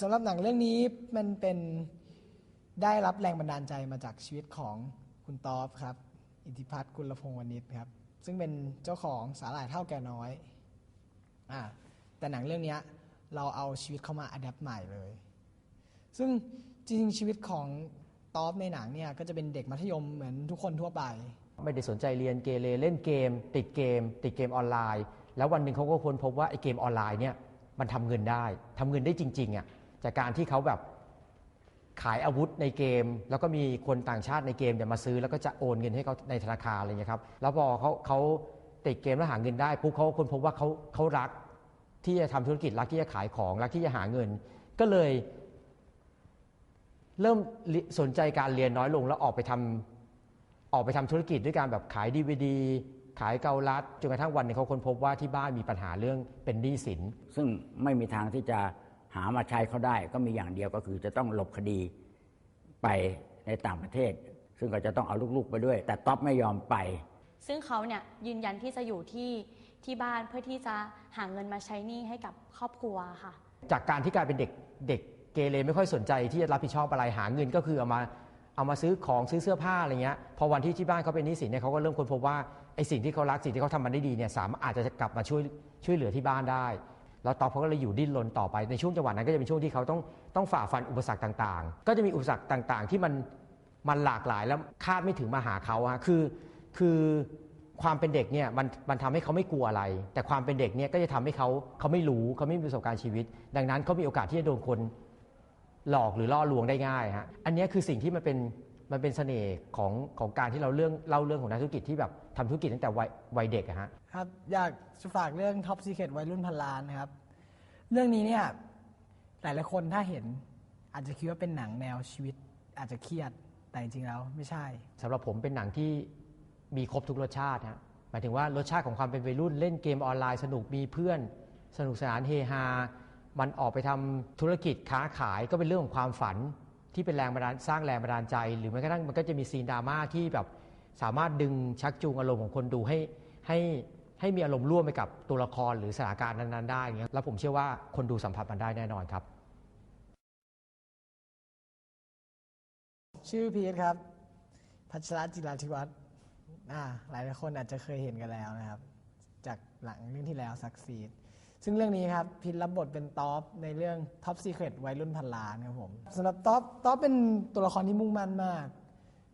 สำหรับหนังเรื่องนี้มันเป็นได้รับแรงบันดาลใจมาจากชีวิตของคุณตอฟครับ อิทธิพัฒน์กุลพงศ์วณิชครับ ซึ่งเป็นเจ้าของสาหร่ายเท่าแก่น้อยอ่าแต่หนังเรื่องเนี้ยเราเอาชีวิตเข้ามาอัดแอปใหม่เลย ซึ่งจริงๆชีวิตของตอฟในหนังเนี่ยก็จะเป็นเด็กมัธยมเหมือนทุกคนทั่วไป ไม่ได้สนใจเรียนเกเรเล่นเกม ติดเกม ติดเกมออนไลน์ แล้ววันหนึ่งเขาก็ค้นพบว่าไอ้เกมออนไลน์เนี่ยมันทำเงินได้ทำเงินได้จริงๆอะ จากการที่เขาแบบขายอาวุธในเกม แล้วก็มีคนต่างชาติในเกมเนี่ยมาซื้อแล้วก็จะโอนเงินให้เขาในธนาคารอะไรเงี้ยครับแล้วพอเขาเขาติดเกมแล้วหาเงินได้ปุ๊บเขาค้นพบว่าเขาเขารักที่จะทำธุรกิจรักที่จะขายของรักที่จะหาเงิน ก็เลย เริ่มสนใจการเรียนน้อยลงแล้วออกไปทำออกไปทำธุรกิจด้วยการแบบขายดีวดีขายเกาลัดจนกระทั่งวันนึงเขาค้นพบว่าที่บ้านมีปัญหาเรื่องเป็นหนี้สิน ซึ่งไม่มีทางที่จะ หามาใช้เขาได้ก็มีอย่างเดียวก็คือจะต้องหลบคดีไปในต่างประเทศ ซึ่งก็จะต้องเอาลูกๆไปด้วย แต่ต๊อปไม่ยอมไป ซึ่งเขาเนี่ยยืนยันที่จะอยู่ที่ที่บ้านเพื่อที่จะหาเงินมาใช้หนี้ให้กับครอบครัวค่ะ จากการที่กลายเป็นเด็กเด็กเกเรไม่ค่อยสนใจที่จะรับผิดชอบอะไรหาเงินก็คือเอามาเอามาซื้อของซื้อเสื้อผ้าอะไรเงี้ยพอวันที่ที่บ้านเขาเป็นหนี้สินเนี่ยเขาก็เริ่มค้นพบว่าไอ้สิ่งที่เขารักสิ่งที่เขาทำมันได้ดีเนี่ยสามารถอาจจะกลับมาช่วยช่วยเหลือที่บ้านได้ แล้วตอบเขาก็เลยอยู่ดิ้นรนต่อไปในช่วงจังหวะนั้นก็จะเป็นช่วงที่เขาต้องต้องฝ่าฟันอุปสรรคต่างๆ ก็จะมีอุปสรรคต่างๆ ที่มันมันหลากหลายแล้วคาดไม่ถึงมาหาเขาอะคือคือความเป็นเด็กเนี่ยมันมันทำให้เขาไม่กลัวอะไร แต่ความเป็นเด็กเนี่ยก็จะทำให้เขาเขาไม่รู้เขาไม่มีประสบการณ์ชีวิต ดังนั้นเขามีโอกาสที่จะโดนคนหลอกหรือล่อลวงได้ง่ายฮะอันนี้คือสิ่งที่มันเป็นมันเป็นเสน่ห์ของของการที่เราเรื่องเล่าเรื่องของนักธุรกิจที่แบบ ทำธุรกิจตั้งแต่วัยวัยเด็กอะฮะ ครับอยากจะฝากเรื่อง Top Secret วัยรุ่นพันล้านนะครับ เรื่องนี้เนี่ยหลายหลายๆคนถ้าเห็นอาจจะคิดว่าเป็นหนังแนวชีวิตอาจจะเครียดแต่จริงๆแล้วไม่ใช่ สำหรับผมเป็นหนังที่มีครบทุกรสชาติฮะหมายถึงว่ารสชาติของความเป็นวัยรุ่นเล่นเกมออนไลน์สนุกมีเพื่อน สนุกสนานเฮฮา มันออกไปทำธุรกิจค้าขายก็เป็นเรื่องของความฝันที่เป็นแรงบันดาลสร้างแรงบันดาลใจ หรือแม้กระทั่งมันก็จะมีซีนดราม่าที่แบบ สามารถดึงชักจูงอารมณ์ของคนดูให้ให้ให้มีอารมณ์ร่วมไปกับตัวละครหรือสถานการณ์นั้นๆได้เงี้ยแล้วผมเชื่อว่าคนดูสัมผัสมันได้แน่นอนครับ ชื่อพีทครับ พัชรจิราธิวัฒน์อ่าหลายคนอาจจะเคยเห็นกันแล้วนะครับ จากหลังเรื่องที่แล้วซักซีดซึ่งเรื่องนี้ครับพีทรับบทเป็นท็อปในเรื่อง Top Secret วัยรุ่นพันล้านครับผมสำหรับท็อปท็อปเป็นตัวละครที่มุ่งมั่นมาก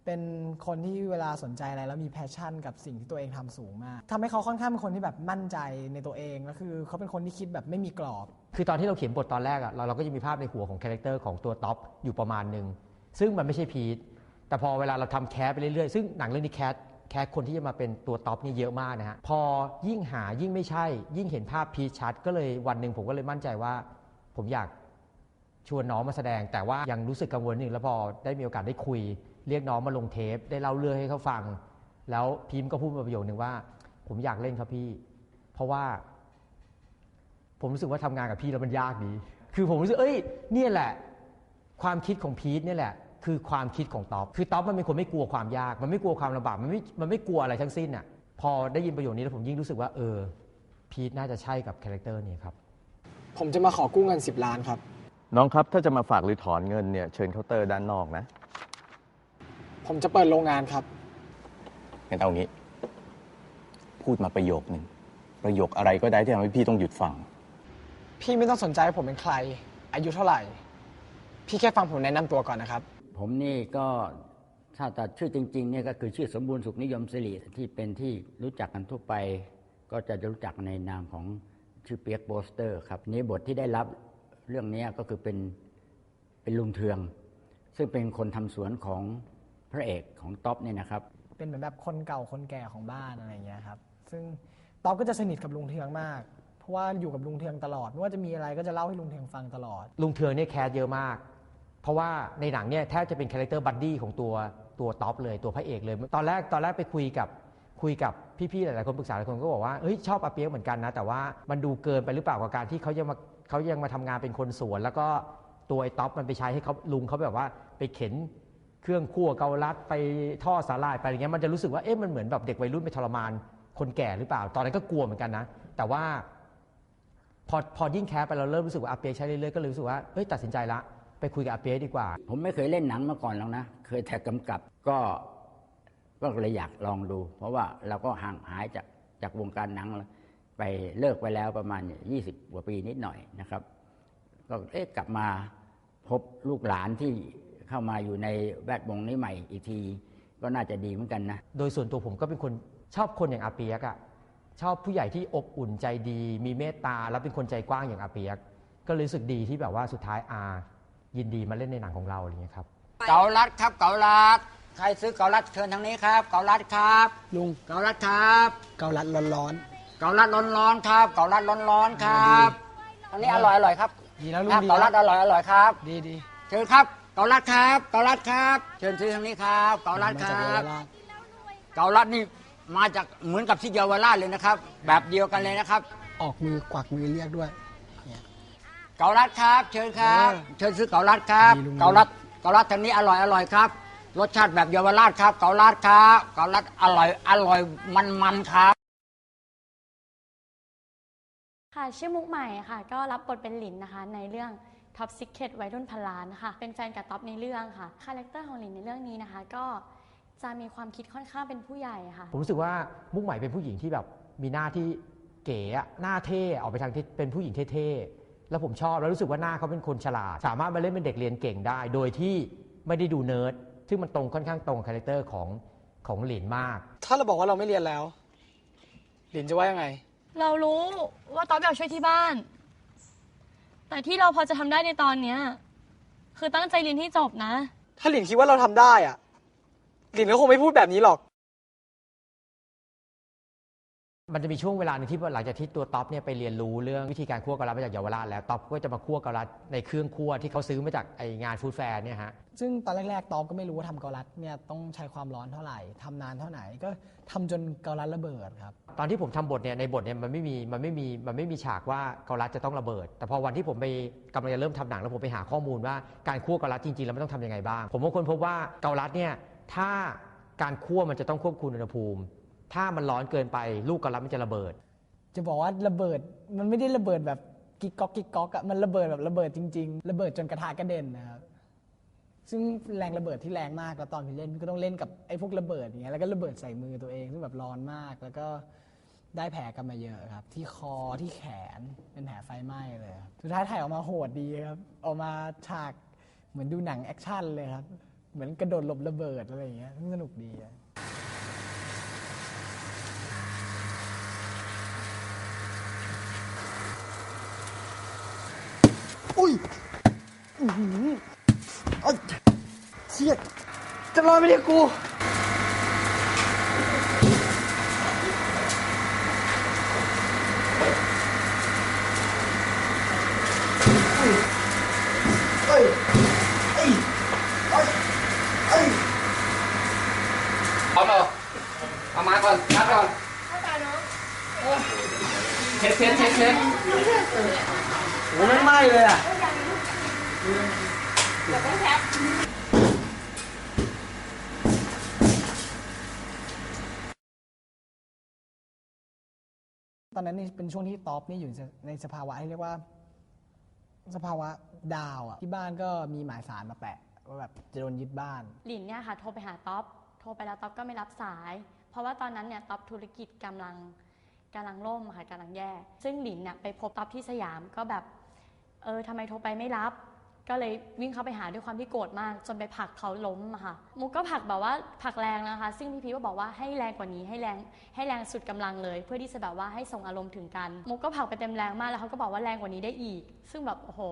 เป็นคนที่เวลาสนใจอะไรแล้วมีแพชชั่นกับสิ่งที่ตัวเองทำสูงมากทำให้เขาค่อนข้างเป็นคนที่แบบมั่นใจในตัวเองแล้วคือเขาเป็นคนที่คิดแบบไม่มีกรอบ คือตอนที่เราเขียนบทตอนแรกอะเราเราก็จะมีภาพในหัวของคาแรคเตอร์ของตัวท็อปอยู่ประมาณหนึ่งซึ่งมันไม่ใช่พีทแต่พอเวลาเราทำแคสไปเรื่อยๆ ซึ่งหนังเรื่องนี้แคสแคสคนที่จะมาเป็นตัวท็อปนี่เยอะมากนะฮะพอยิ่งหายิ่งไม่ใช่ ยิ่งเห็นภาพพีทชัด ก็เลยวันหนึ่งผมก็เลยมั่นใจว่า ผมอยากชวนน้องมาแสดง แต่ว่ายังรู้สึกกังวลนึงแล้วพอได้มีโอกาสได้คุย เรียกน้องมาลงเทปได้เล่าเรื่องให้เขาฟัง แล้วพีมก็พูดมาประโยคนึงว่า ผมอยากเล่นครับพี่ เพราะว่า ผมรู้สึกว่าทำงานกับพี่แล้วมันยากดี คือผมรู้สึกเอ้ยเนี่ยแหละ ความคิดของพีทเนี่ยแหละ คือความคิดของท็อปคือท็อปมันเป็นคนไม่กลัวความยาก มันไม่กลัวความลำบากมันไม่มันไม่กลัวอะไรทั้งสิ้นอะพอได้ยินประโยคนี้แล้วผมยิ่งรู้สึกว่าเออพีทน่าจะใช่กับคาแรคเตอร์นี้ครับผมจะมาขอกู้เงิน 10 ล้านครับ น้องครับถ้าจะมาฝากหรือถอนเงินเนี่ยเชิญเคาน์เตอร์ด้านนอกนะ ผมจะเปิดโรงงานครับ งั้นเอางี้ พูดมาประโยคหนึ่ง ประโยคอะไรก็ได้ที่ทำให้พี่ต้องหยุดฟัง พี่ไม่ต้องสนใจว่าผมเป็นใคร อายุเท่าไหร่ พี่แค่ฟังผมแนะนำตัวก่อนนะครับ ผมนี่ก็ถ้าตัดชื่อจริงๆเนี่ยก็คือชื่อสมบูรณ์สุขนิยมสิริที่เป็นที่รู้จักกันทั่วไป ก็จะรู้จักในนามของชื่อเปียกโบสเตอร์ครับนี่บทที่ได้รับเรื่องนี้ก็คือเป็นเป็นลุงเทือง ซึ่งเป็นคนทำสวนของ พระเอกของท็อปเนี่ยนะครับ เป็นเหมือนแบบคนเก่าคนแก่ของบ้านอะไรอย่างเงี้ยครับ ซึ่งต๊อบก็จะสนิทกับลุงเทืองมาก เพราะว่าอยู่กับลุงเทืองตลอด ไม่ว่าจะมีอะไรก็จะเล่าให้ลุงเทืองฟังตลอด ลุงเทืองเนี่ยแคสเยอะมาก เพราะว่าในหนังเนี่ยแทบจะเป็นคาแรคเตอร์บัดดี้ของตัวตัวท็อปเลยตัวพระเอกเลย ตอนแรกตอนแรกไปคุยกับคุยกับพี่ๆหลายๆคนปรึกษาหลายคนก็บอกว่าเฮ้ยชอบอาเปียกเหมือนกันนะ แต่ว่ามันดูเกินไปหรือเปล่ากับการที่เขายังมาเขายังมาทำงานเป็นคนสวน แล้วก็ตัวไอ้ท็อปมันไปใช้ให้เขาลุงเขาแบบว่าไปเข็น เครื่องคั่วเกาลัดไปท่อสาลายไปอย่างเงี้ยมันจะรู้สึกว่าเอ๊ะมันเหมือนแบบเด็กวัยรุ่นไปทรมานคนแก่หรือเปล่า ตอนนั้นก็กลัวเหมือนกันนะ แต่ว่าพอพอยิ่งแคสไปเราเริ่มรู้สึกว่าอาเปียใช้เรื่อยๆก็เลยรู้สึกว่าเอ้ยตัดสินใจละไปคุยกับอาเปียดีกว่า ผมไม่เคยเล่นหนังมาก่อนหรอกนะ เคยแต่กำกับก็ก็เลยอยากลองดู เพราะว่าเราก็ห่างหายจากจากวงการหนังไปเลิกไปแล้วประมาณ 20กว่าปีนิดหน่อยนะครับ ก็เอ๊ะกลับมาพบลูกหลานที่ เข้ามาอยู่ในแวดวงนี้ใหม่อีกที ก็น่าจะดีเหมือนกันนะ โดยส่วนตัวผมก็เป็นคนชอบคนอย่างอาเปียกอะชอบผู้ใหญ่ที่อบอุ่นใจดี มีเมตตาแล้วเป็นคนใจกว้างอย่างอาเปียก ก็เลยรู้สึกดีที่แบบว่าสุดท้ายอายินดีมาเล่นในหนังของเราอะไรเงี้ยครับเกาลัดครับเกาลัดใครซื้อเกาลัดเชิญทางนี้ครับเกาลัดครับลุงเกาลัดครับเกาลัดร้อนเกาลัดร้อนๆครับเกาลัดร้อนๆครับอันนี้อร่อยอร่อยครับๆดีแล้วลุงครับดีเกาลัดอร่อยอร่อยครับ ดีดีเชิญครับ เกาลัดครับ เกาลัดครับ เชิญซื้อทางนี้ครับ เกาลัดคมาจากรัเยาวบราชเกาลัดนี่มาจากเหมือนกับที่เยาวราชเลยนะครับ แบบเดียวกันเลยนะครับ ออกมือกวักมือเรียกด้วยเกาลัดครับ เชิญครับเออเชิญซื้อเกาลัดครับดีลุง เกาลัด เกาลัดทางนี้อร่อยอร่อยครับ รสชาติแบบเยาวราชครับ เกาลัดครับ เกาลัดอร่อยอร่อยมันมันๆครับ ค่ะชื่อมุกใหม่ค่ะ ก็รับบทเป็นหลินนะคะ ในเรื่อง Top Secret วัยรุ่นพันล้านค่ะ เป็นแฟนกับท็อปในเรื่องค่ะ คาแรคเตอร์ของหลินในเรื่องนี้นะคะ ก็จะมีความคิดค่อนข้างเป็นผู้ใหญ่ค่ะ ผมรู้สึกว่ามุกใหม่เป็นผู้หญิงที่แบบมีหน้าที่เก๋อะหน้าเท่ออกไปทางที่เป็นผู้หญิงเท่ๆแล้วผมชอบแล้วรู้สึกว่าหน้าเขาเป็นคนฉลาด สามารถมาเล่นเป็นเด็กเรียนเก่งได้ โดยที่ไม่ได้ดูเนิร์ดซึ่งมันตรงค่อนข้างตรงคาแรคเตอร์ของของหลินมาก ถ้าเราบอกว่าเราไม่เรียนแล้ว หลินจะว่ายังไง เรารู้ว่าต๊อบอยากช่วยที่บ้าน แต่ที่เราพอจะทำได้ในตอนเนี้ย คือตั้งใจเรียนที่จบนะ ถ้าหลินคิดว่าเราทำได้อะหลินก็คงไม่พูดแบบนี้หรอก มันจะมีช่วงเวลาหนึงที่หลังจากที่ตัวท็อปเนี่ยไปเรียนรู้เรื่องวิธีการคั่วเกาลัดมาจากเยาวราชแล้วท็อปก็จะมาคั่วเกาลัดในเครื่องคั่วที่เขาซื้อมาจากไองานฟู้ดแฟร์เนี่ยฮะซึ่งตอนแรกๆตอมก็ไม่รู้ว่าทำเกาลัดเนี่ยต้องใช้ความร้อนเท่าไหร่ทำนานเท่าไหร่ก็ทำจนเกาลัดระเบิดครับ ตอนที่ผมทำบทเนี่ยในบทเนี่ยมันไม่มีมันไม่มีมันไม่มีฉากว่าเกาลัดจะต้องระเบิด แต่พอวันที่ผมไปกำลังจะเริ่มทำหนังแล้วผมไปหาข้อมูลว่าการคั่วเกาลัดจริงๆแล้วมันต้องทำยังไงบ้าง ผมก็ค้นพบว่าเกาลัดเนี่ยถ้าการคั่วมันจะต้องควบคุมอุณหภูมิ ถ้ามันร้อนเกินไปลูกเกาลัดมันจะระเบิด จะบอกว่าระเบิดมันไม่ได้ระเบิดแบบกิ๊กก๊อกกิ๊กก๊อกอะมันระเบิดแบบระเบิดจริง ๆ ระเบิดจนกระทะกระเด็นนะครับซึ่งแรงระเบิดที่แรงมากแล้วตอนพี่เล่นพี่ก็ต้องเล่นกับไอ้พวกระเบิดอย่างเงี้ยแล้วก็ระเบิดใส่มือตัวเองซึ่งแบบร้อนมากแล้วก็ได้แผลกันมาเยอะครับ ที่คอที่แขนเป็นแผลไฟไหม้เลยครับสุดท้ายถ่ายออกมาโหดดีครับออกมาฉากเหมือนดูหนังแอคชั่นเลยครับเหมือนกระโดดหลบระเบิดอะไรอย่างเงี้ยสนุกดี อะอุ้ยอือหือเอ้ยเชี่ยจะรอดไม่ได้กู เอ้ยเอ้ยเอ้ยเอ้ยเอามาเอามาก่อนนัดก่อนเช็ดเช็ดเช็ดเช็ด โอ้ไม่ไหม้เลยอะตอนนั้นนี่เป็นช่วงที่ท็อปนี่อยู่ในสภาวะที่เรียกว่า สภาวะดาวอะที่บ้านก็มีหมายสารมาแปะว่าแบบจะโดนยึดบ้าน หลินเนี่ยค่ะ โทรไปหาท็อปโทรไปแล้วท็อปก็ไม่รับสาย เพราะว่าตอนนั้นเนี่ยท็อปธุรกิจกำลังกำลังล่มค่ะกำลังแย่ ซึ่งหลินเนี่ยไปพบท็อปที่สยามก็แบบเออทำไมโทรไปไม่รับ ก็เลยวิ่งเข้าไปหาด้วยความที่โกรธมาก จนไปผลักเขาล้มอะค่ะ มุกก็ผลักแบบว่าผลักแรงนะคะ ซึ่งพี่พีก็บอกว่าให้แรงกว่านี้ให้แรงให้แรงสุดกำลังเลย เพื่อที่จะแบบว่าให้ส่งอารมณ์ถึงกัน มุกก็ผลักไปเต็มแรงมากแล้วเขาก็บอกว่าแรงกว่านี้ได้อีก ซึ่งแบบโอ้โห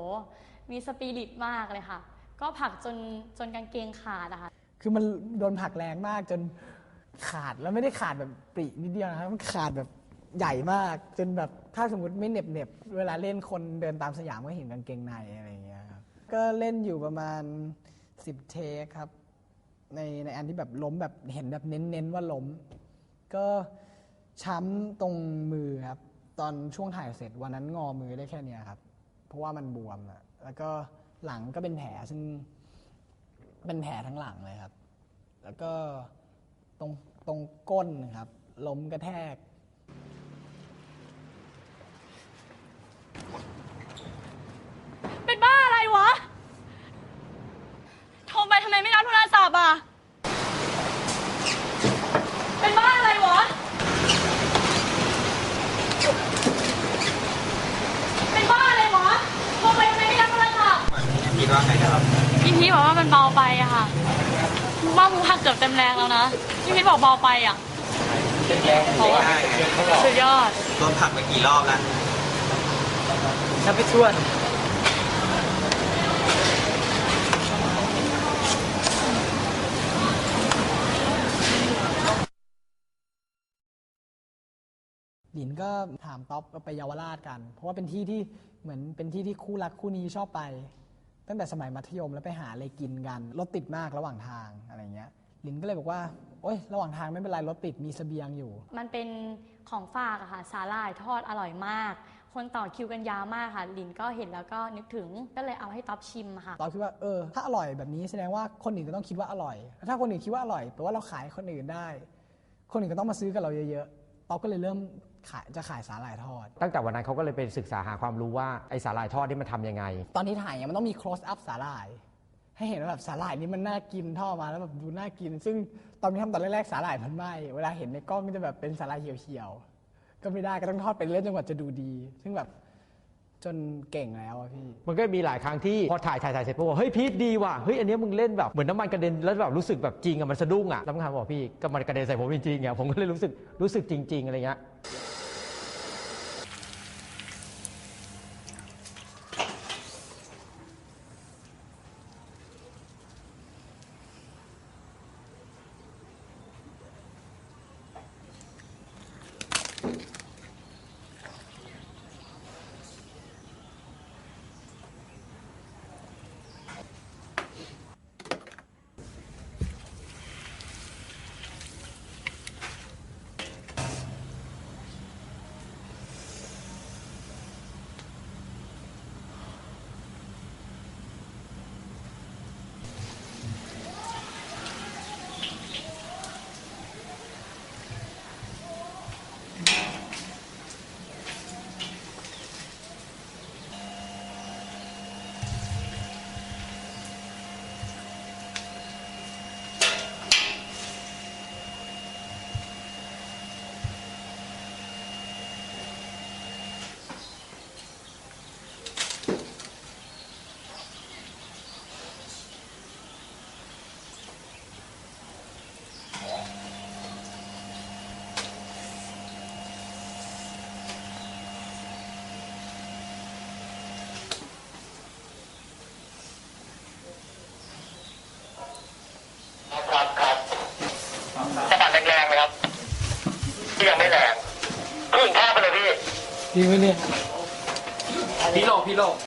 มีสปิริตมากเลยค่ะ ก็ผลักจนจนกางเกงขาดอะค่ะ คือมันโดนผลักแรงมากจนขาดแล้วไม่ได้ขาดแบบปรินิดเดียวนะครับมันขาดแบบ ใหญ่มากจนแบบถ้าสมมติไม่เหน็บเน็บเวลาเล่นคนเดินตามสยามก็เห็นกางเกงในอะไรอย่างเงี้ยครับก็เล่นอยู่ประมาณ 10 เทคครับ ในในอันที่แบบล้มแบบเห็นแบบเน้นๆว่าล้ม ก็ช้ำตรงมือครับ ตอนช่วงถ่ายเสร็จวันนั้นงอมือได้แค่เนี้ยครับ เพราะว่ามันบวมอะแล้วก็หลังก็เป็นแผลซึ่งเป็นแผลทั้งหลังเลยครับ แล้วก็ตรงตรงก้นครับล้มกระแทก โศัพท์ อะ เป็นบ้าอะไรวะ เป็นบ้าอะไรวะโทรไปทำไมไม่รับโทรศัพท์คิดว่าไงนะครับพี่พีชบอกว่ามันเบาไปอะค่ะว่ามึงพักเกือบเต็มแรงแล้วนะพี่พีชบอกเบาไปอะเป็นแรงโอ้ได้สุดยอดโดนผลักไปกี่รอบแล้วนับไปช่วน หลินก็ถามท็อปไปเยาวราชกัน เพราะว่าเป็นที่ที่เหมือนเป็นที่ที่คู่รักคู่นี้ชอบไป ตั้งแต่สมัยมัธยมแล้วไปหาอะไรกินกันรถติดมากระหว่างทางอะไรเงี้ยหลินก็เลยบอกว่าโอ๊ยระหว่างทางไม่เป็นไรรถติดมีเสบียงอยู่ มันเป็นของฝากอะค่ะสาหร่ายทอดอร่อยมาก คนต่อคิวกันยาวมากค่ะลินก็เห็นแล้วก็นึกถึงก็เลยเอาให้ท็อปชิมค่ะตอนคิดว่าเออถ้าอร่อยแบบนี้แสดงว่าคนอื่นก็ต้องคิดว่าอร่อยแล้วถ้าคนอื่นคิดว่าอร่อยแปลว่าเราขายให้คนอื่นได้ คนอื่นก็ต้องมาซื้อกับเราเยอะๆ ต๊อกก็เลยเริ่มขายจะขายสาหร่ายทอด ตั้งแต่วันนั้นเขาก็เลยไปศึกษาหาความรู้ว่าไอสาหร่ายทอดนี่มันทำยังไง ตอนนี้ถ่ายเนี่ยมันต้องมี close up สาหร่าย ให้เห็นว่าแบบสาหร่ายนี่มันน่ากินทอดมาแล้วแบบดูน่ากิน ซึ่งตอนนี้ทำตอนแรกๆสาหร่ายมันไหม้เวลาเห็นในกล้องก็จะแบบเป็นสาหร่ายเหี่ยวๆก็ไม่ได้ก็ต้องทอดไปเรื่อยจนกว่าจะดูดี ซึ่งแบบ จนเก่งแล้วอะพี่ มันก็มีหลายครั้งที่พอถ่ายถ่ายถ่ายเสร็จปุ๊บบอกเฮ้ยพีทดีว่ะเฮ้ยอันเนี้ยมึงเล่นแบบเหมือนน้ำมันกระเด็นแล้วแบบรู้สึกแบบจริงอะมันสะดุ้งอะแล้วมึงถามบอกพี่ก็มันกระเด็นใส่ผมจริงๆอะผมก็เลยรู้สึกรู้สึกจริง ๆอะไรเงี้ย รงค